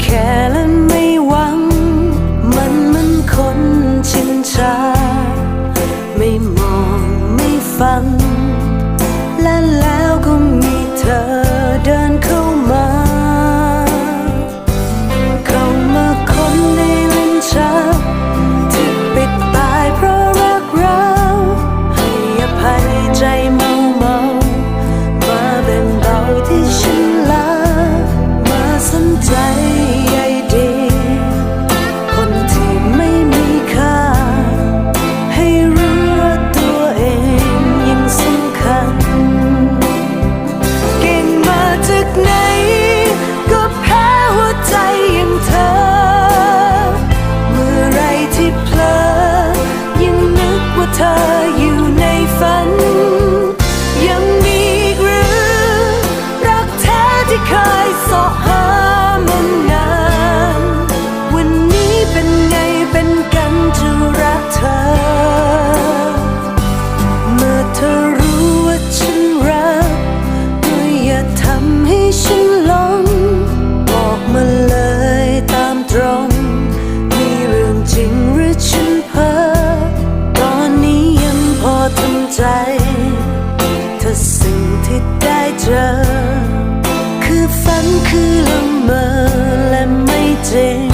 แค่และไม่หวัง มันมันคนชินชา ไม่มองไม่ฟัง ใจเธอสิ่งที่ได้เจอ คือฝันคือละเมอและไม่จริง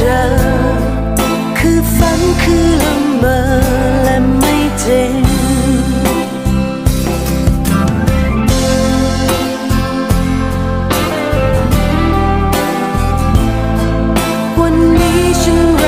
อ คือฝันคือละเมอและไม่เจริงวันนี้ฉัน